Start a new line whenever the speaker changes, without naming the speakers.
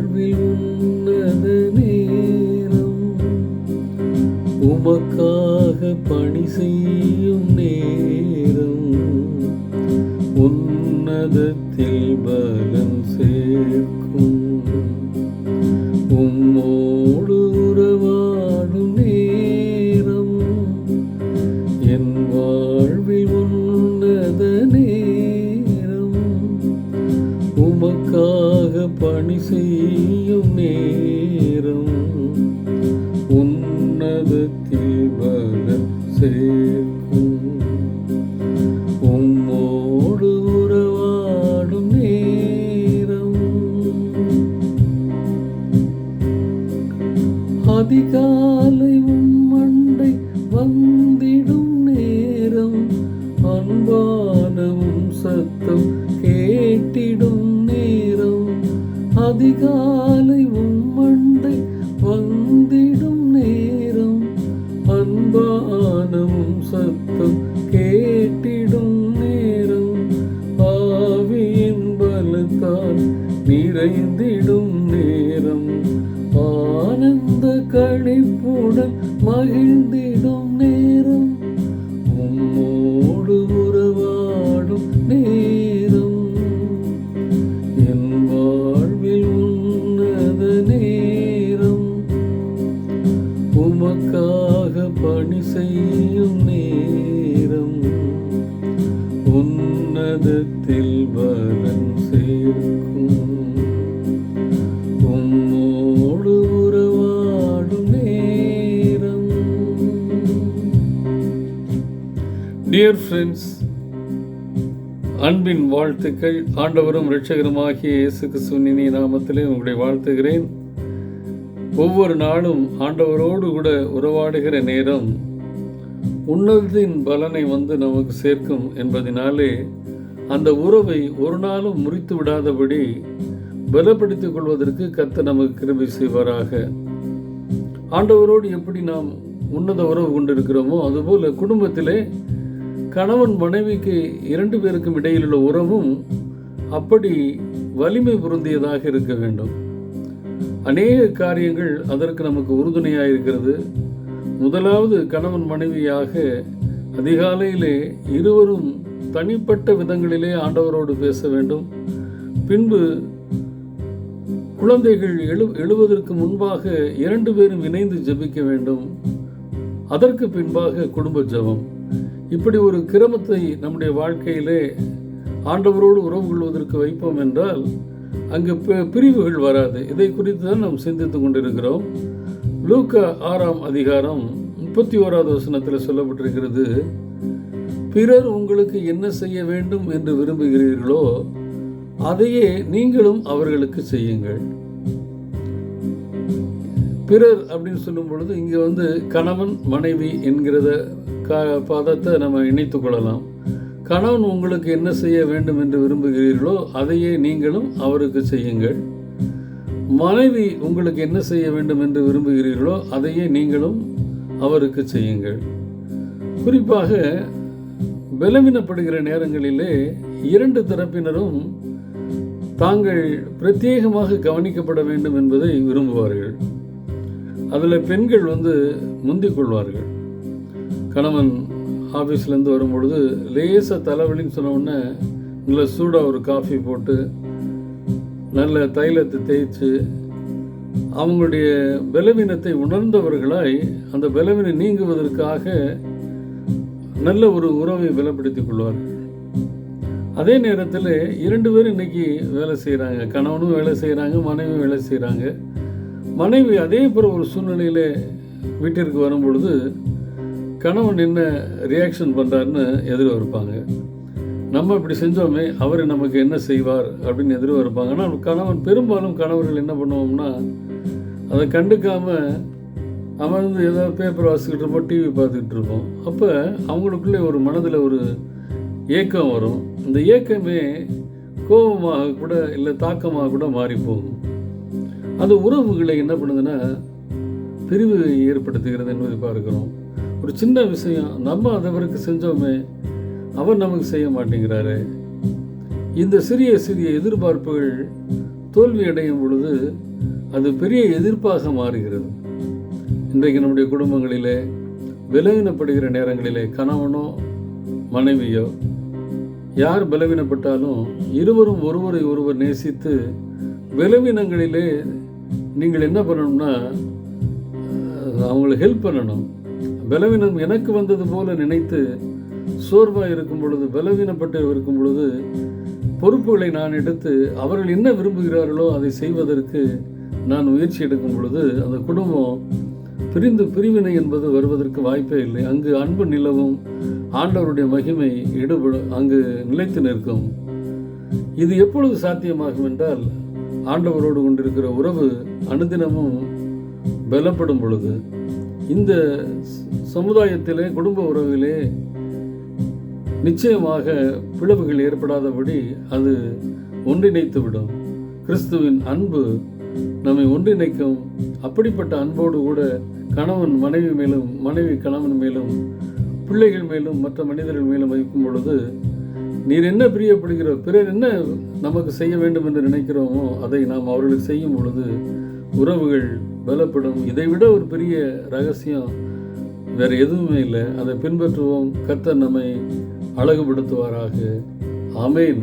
வாழ்வில் உன்னத நேரம். உமக்காக பணி செய்யும் நேரம். உன்னத உன்னோடு மகிழ்ந்திடும் நேரம். உம்மோடு உறவாடும் நேரம். என் வாழ்வில் உன்னத நேரம். உமக்காக பணி செய்யும் நேரம். உன்னதத்தில் பலன் டியர் ஃப்ரெண்ட்ஸ் அன்பின் வாழ்த்துக்கள். ஆண்டவரும் இரட்சகருமாகிய இயேசு கிறிஸ்துவின் நாமத்திலே உங்களை வாழ்த்துகிறேன். ஒவ்வொரு நாளும் ஆண்டவரோடு கூட உறவாடுகிற நேரம் உன்னதத்தின் பலனை வந்து நமக்கு சேர்க்கும் என்பதினாலே அந்த உறவை ஒரு நாளும் முறித்து விடாதபடி பலப்படுத்திக் கொள்வதற்கு கத்த நமக்கு கிருபி செய்வாராக. ஆண்டவரோடு எப்படி நாம் உன்னத உறவு கொண்டிருக்கிறோமோ அதுபோல குடும்பத்திலே கணவன் மனைவிக்கு இரண்டு பேருக்கும் இடையில் உள்ள உறவும் அப்படி வலிமை பொருந்தியதாக இருக்க வேண்டும். அநேக காரியங்கள் அதற்கு நமக்கு உறுதுணையாக இருக்கிறது முதலாவது கணவன் மனைவியாக அதிகாலையிலே இருவரும் தனிப்பட்ட விதங்களிலே ஆண்டவரோடு பேச வேண்டும். பின்பு குழந்தைகள் எழு எழுவதற்கு முன்பாக இரண்டு பேரும் இணைந்து ஜெபிக்க வேண்டும். அதற்கு பின்பாக குடும்ப ஜபம். இப்படி ஒரு கிரமத்தை நம்முடைய வாழ்க்கையிலே ஆண்டவரோடு உறவு கொள்வதற்கு வைப்போம் என்றால் அங்கு பி- பிரிவுகள் வராது. இதை குறித்து தான் நாம் சிந்தித்து கொண்டிருக்கிறோம். லூக்கா ஆறாம் அதிகாரம் முப்பத்தி ஓராவது வசனத்தில் சொல்லப்பட்டிருக்கிறது பிறர் உங்களுக்கு என்ன செய்ய வேண்டும் என்று விரும்புகிறீர்களோ அதையே நீங்களும் அவர்களுக்கு செய்யுங்கள். பிறர் அப்படின்னு சொல்லும் பொழுது இங்கே வந்து கணவன் மனைவி என்கிறத கா பதத்தை நம்ம இணைத்து கொள்ளலாம். கணவன் உங்களுக்கு என்ன செய்ய வேண்டும் என்று விரும்புகிறீர்களோ அதையே நீங்களும் அவருக்கு செய்யுங்கள். மனைவி உங்களுக்கு என்ன செய்ய வேண்டும் என்று விரும்புகிறீர்களோ அதையே நீங்களும் அவருக்கு செய்யுங்கள். குறிப்பாக பலவீனப்படுகிற நேரங்களிலே இரண்டு தரப்பினரும் தாங்கள் பிரத்யேகமாக கவனிக்கப்பட வேண்டும் என்பதை விரும்புவார்கள். அதில் பெண்கள் வந்து முந்திக் கொள்வார்கள். கணவன் ஆஃபீஸ்லேருந்து வரும்பொழுது லேசாக தலைவலின்னு சொன்ன உடனே நல்ல சூடாக ஒரு காஃபி போட்டு நல்ல தைலத்தை தேய்ச்சி அவங்களுடைய பலவீனத்தை உணர்ந்தவர்களாய் அந்த பலவீனம் நீங்குவதற்காக நல்ல ஒரு உறவை பலப்படுத்திக் கொள்வார்கள். அதே நேரத்தில் இரண்டு பேரும் இன்னைக்கு வேலை செய்கிறாங்க. கணவனும் வேலை செய்கிறாங்க மனைவியும் வேலை செய்கிறாங்க. மனைவி அதே போல் ஒரு சூழ்நிலையில் வீட்டிற்கு வரும் பொழுது கணவன் என்ன ரியாக்ஷன் பண்ணுறாருன்னு எதிர்பார்ப்பாங்க. நம்ம இப்படி செஞ்சோமே அவர் நமக்கு என்ன செய்வார் அப்படின்னு எதிர்பார்ப்பாங்க. ஆனால் கணவன் பெரும்பாலும் கணவர்கள் என்ன பண்ணுவோம்னா அதை கண்டுக்காமல் அமர்ந்து ஏதாவது பேப்பர் வாசிக்கிட்டு இருப்போம் டிவி பார்த்துக்கிட்டு இருப்போம். அப்போ அவங்களுக்குள்ளே ஒரு மனதில் ஒரு ஏக்கம் வரும். இந்த ஏக்கமே கோபமாக கூட இல்லை தாக்கமாக கூட மாறி போகும் அந்த உறவுகளை என்ன பண்ணுதுன்னா பிரிவு ஏற்படுத்துகிறது என்பதை பார்க்கிறோம். ஒரு சின்ன விஷயம் நம்ம அதவருக்கு செஞ்சோமே அவர் நமக்கு செய்ய மாட்டேங்கிறாரு. இந்த சிறிய சிறிய எதிர்பார்ப்புகள் தோல்வி அடையும் பொழுது அது பெரிய எதிர்ப்பாக மாறுகிறது. இன்றைக்கு நம்முடைய குடும்பங்களிலே விலகினப்படுகிற நேரங்களிலே கணவனோ மனைவியோ யார் பலவீனப்பட்டாலும் இருவரும் ஒருவரை ஒருவர் நேசித்து பலவீனங்களிலே நீங்கள் என்ன பண்ணணும்னா அவங்கள ஹெல்ப் பண்ணணும். பலவீனம் எனக்கு வந்தது போல நினைத்து சோர்வாக இருக்கும் பொழுது பலவீனப்பட்டு இருக்கும் பொழுது பொறுப்புகளை நான் எடுத்து அவர்கள் என்ன விரும்புகிறார்களோ அதை செய்வதற்கு நான் முயற்சி எடுக்கும் பொழுது அந்த குடும்பம் பிரிந்து பிரிவினை என்பது வருவதற்கு வாய்ப்பே இல்லை. அங்கு அன்பு நிலவும் ஆண்டவருடைய மகிமை எடுபடும் அங்கு நிலைத்து நிற்கும். இது எப்பொழுது சாத்தியமாகும் என்றால் ஆண்டவரோடு கொண்டிருக்கிற உறவு அனுதினமும் பலப்படும் பொழுது இந்த சமுதாயத்திலே குடும்ப உறவிலே நிச்சயமாக பிளவுகள் ஏற்படாதபடி அது ஒன்றிணைத்து விடும் கிறிஸ்துவின் அன்பு நம்மை ஒன்றிணைக்கும். அப்படிப்பட்ட அன்போடு கூட கணவன் மனைவி மேலும் மனைவி கணவன் மேலும் பிள்ளைகள் மேலும் மற்ற மனிதர்கள் மேலும் வைக்கும் பொழுது நீர் என்ன பிரியப்படுகிறோ பிறர் என்ன நமக்கு செய்ய வேண்டும் என்று நினைக்கிறோமோ அதை நாம் அவர்களுக்கு செய்யும் பொழுது உறவுகள் பலப்படும். இதைவிட ஒரு பெரிய ரகசியம் வேறு எதுவுமே இல்லை. அதை பின்பற்றுவோம். கர்த்தர் நம்மை அழகுபடுத்துவாராக. ஆமென்.